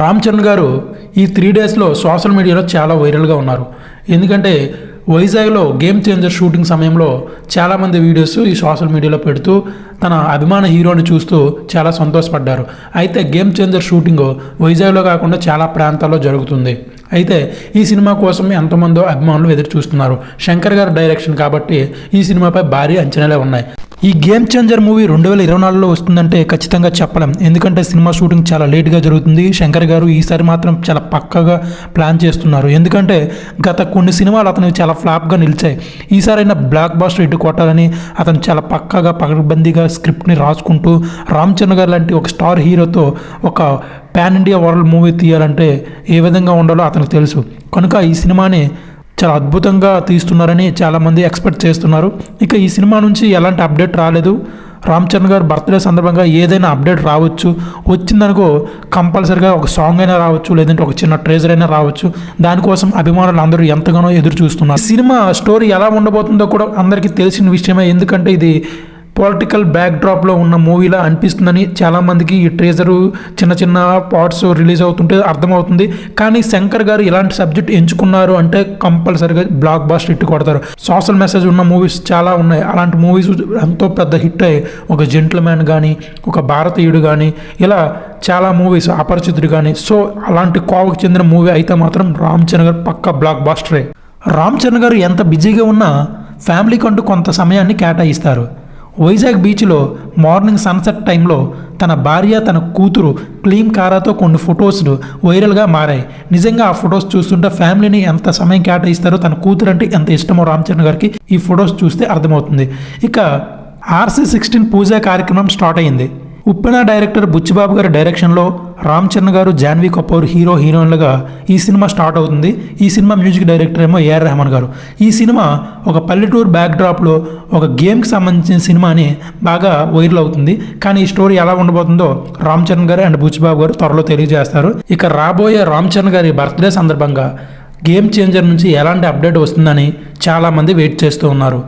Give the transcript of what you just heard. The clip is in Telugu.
రామ్ చరణ్ గారు ఈ త్రీ డేస్లో సోషల్ మీడియాలో చాలా వైరల్గా ఉన్నారు. ఎందుకంటే వైజాగ్లో గేమ్ చేంజర్ షూటింగ్ సమయంలో చాలామంది వీడియోస్ ఈ సోషల్ మీడియాలో పెడుతూ తన అభిమాన హీరోని చూస్తూ చాలా సంతోషపడ్డారు. అయితే గేమ్ చేంజర్ షూటింగ్ వైజాగ్లో కాకుండా చాలా ప్రాంతాల్లో జరుగుతుంది. అయితే ఈ సినిమా కోసం ఎంతమందో అభిమానులు ఎదురు చూస్తున్నారు. శంకర్ గారి డైరెక్షన్ కాబట్టి ఈ సినిమాపై భారీ అంచనాలే ఉన్నాయి. ఈ గేమ్ చేంజర్ మూవీ రెండు వేల ఇరవై నాలుగులో వస్తుందంటే ఖచ్చితంగా చెప్పలేం. ఎందుకంటే సినిమా షూటింగ్ చాలా లేట్గా జరుగుతుంది. శంకర్ గారు ఈసారి మాత్రం చాలా పక్కగా ప్లాన్ చేస్తున్నారు. ఎందుకంటే గత కొన్ని సినిమాలు అతను చాలా ఫ్లాప్గా నిలిచాయి. ఈసారైనా బ్లాక్ బాస్టర్ ఇటు కొట్టాలని అతను చాలా పక్కగా పకడ్బందీగా స్క్రిప్ట్ని రాసుకుంటూ రామ్ చరణ్ గారు లాంటి ఒక స్టార్ హీరోతో ఒక పాన్ ఇండియా వరల్డ్ మూవీ తీయాలంటే ఏ విధంగా ఉండాలో అతనికి తెలుసు. కనుక ఈ సినిమాని చాలా అద్భుతంగా తీస్తున్నారని చాలామంది ఎక్స్పెక్ట్ చేస్తున్నారు. ఇక ఈ సినిమా నుంచి ఎలాంటి అప్డేట్ రాలేదు. రామ్ చరణ్ గారు బర్త్డే సందర్భంగా ఏదైనా అప్డేట్ రావచ్చు. వచ్చిందనుకో కంపల్సరిగా ఒక సాంగ్ అయినా రావచ్చు లేదంటే ఒక చిన్న ట్రేజర్ అయినా రావచ్చు. దానికోసం అభిమానులు అందరూ ఎంతగానో ఎదురు చూస్తున్నారు సినిమా స్టోరీ ఎలా ఉండబోతుందో కూడా అందరికీ తెలిసిన విషయమే. ఎందుకంటే ఇది పొలిటికల్ బ్యాక్ డ్రాప్లో ఉన్న మూవీలా అనిపిస్తుందని చాలామందికి ఈ ట్రేజరు చిన్న చిన్న పార్ట్స్ రిలీజ్ అవుతుంటే అర్థమవుతుంది. కానీ శంకర్ గారు ఇలాంటి సబ్జెక్ట్ ఎంచుకున్నారు అంటే కంపల్సరీగా బ్లాక్ బాస్టర్ హిట్ కొడతారు. సోషల్ మెసేజ్ ఉన్న మూవీస్ చాలా ఉన్నాయి. అలాంటి మూవీస్ ఎంతో పెద్ద హిట్ అయ్యి ఒక జెంట్ల్మ్యాన్ కానీ ఒక భారతీయుడు కానీ ఇలా చాలా మూవీస్ అపరిచితుడు కానీ సో అలాంటి కోవకు చెందిన మూవీ అయితే మాత్రం రామ్ చరణ్ గారు పక్క బ్లాక్ బాస్టరే. రామ్ చరణ్ గారు ఎంత బిజీగా ఉన్నా ఫ్యామిలీకి అంటూ కొంత సమయాన్ని కేటాయిస్తారు. వైజాగ్ బీచ్లో మార్నింగ్ సన్సెట్ టైంలో తన భార్య తన కూతురు క్లీమ్ కారాతో కొన్ని ఫొటోస్లు వైరల్గా మారాయి. నిజంగా ఆ ఫొటోస్ చూస్తుంటే ఫ్యామిలీని ఎంత సమయం కేటాయిస్తారో తన కూతురు అంటే ఎంత ఇష్టమో రామ్ చరణ్ గారికి ఈ ఫొటోస్ చూస్తే అర్థమవుతుంది. ఇక ఆర్సీ సిక్స్టీన్ పూజా కార్యక్రమం స్టార్ట్ అయింది ఉప్పెన డైరెక్టర్ బుచ్చిబాబు గారి డైరెక్షన్లో రామ్ చరణ్ గారు జాన్వీ కపూర్ హీరో హీరోయిన్లుగా ఈ సినిమా స్టార్ట్ అవుతుంది. ఈ సినిమా మ్యూజిక్ డైరెక్టర్ ఏమో ఏఆర్ రెహమాన్ గారు. ఈ సినిమా ఒక పల్లెటూరు బ్యాక్డ్రాప్లో ఒక గేమ్కి సంబంధించిన సినిమా అని బాగా వైరల్ అవుతుంది. కానీ ఈ స్టోరీ ఎలా ఉండబోతుందో రామ్ చరణ్ గారు అండ్ బుచ్చిబాబు గారు త్వరలో తెలియజేస్తారు. ఇక రాబోయే రామ్ చరణ్ గారి బర్త్డే సందర్భంగా గేమ్ చేంజర్ నుంచి ఎలాంటి అప్డేట్ వస్తుందని చాలామంది వెయిట్ చేస్తూ ఉన్నారు.